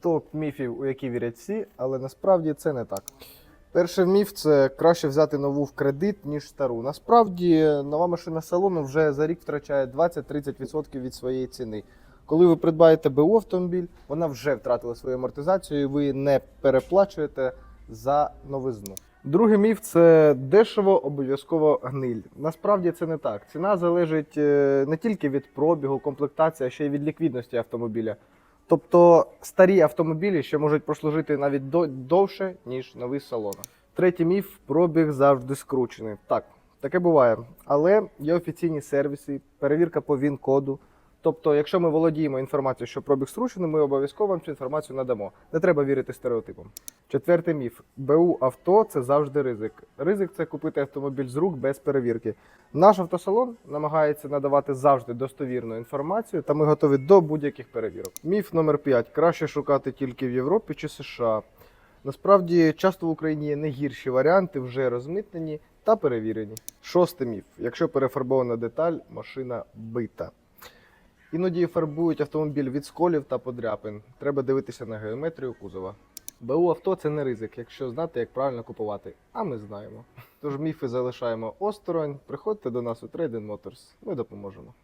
топ міфів, у які вірять всі, але насправді це не так. Перший міф це краще взяти нову в кредит, ніж стару. Насправді нова машина салону вже за рік втрачає 20-30% від своєї ціни. Коли ви придбаєте БУ автомобіль, вона вже втратила свою амортизацію, і ви не переплачуєте за новизну. Другий міф це дешево обов'язково гниль. Насправді це не так. Ціна залежить е, не тільки від пробігу, комплектації, а ще й від ліквідності автомобіля. Тобто старі автомобілі ще можуть прослужити навіть до- довше, ніж новий салони. Третій міф пробіг завжди скручений. Так, таке буває. Але є офіційні сервіси, перевірка по ВІН-коду. Тобто, якщо ми володіємо інформацією, що пробіг скручений, ми обов'язково вам цю інформацію надамо. Не треба вірити стереотипам. Четвертий міф: БУ авто це завжди ризик. Ризик це купити автомобіль з рук без перевірки. Наш автосалон намагається надавати завжди достовірну інформацію, та ми готові до будь-яких перевірок. Міф номер 5. Краще шукати тільки в Європі чи США. Насправді, часто в Україні є не гірші варіанти, вже розмитнені та перевірені. Шостий міф. Якщо перефарбована деталь, машина бита. Іноді фарбують автомобіль від сколів та подряпин. Треба дивитися на геометрію кузова. БУ авто це не ризик, якщо знати, як правильно купувати. А ми знаємо. Тож міфи залишаємо осторонь. Приходьте до нас у Trading Motors. Ми допоможемо.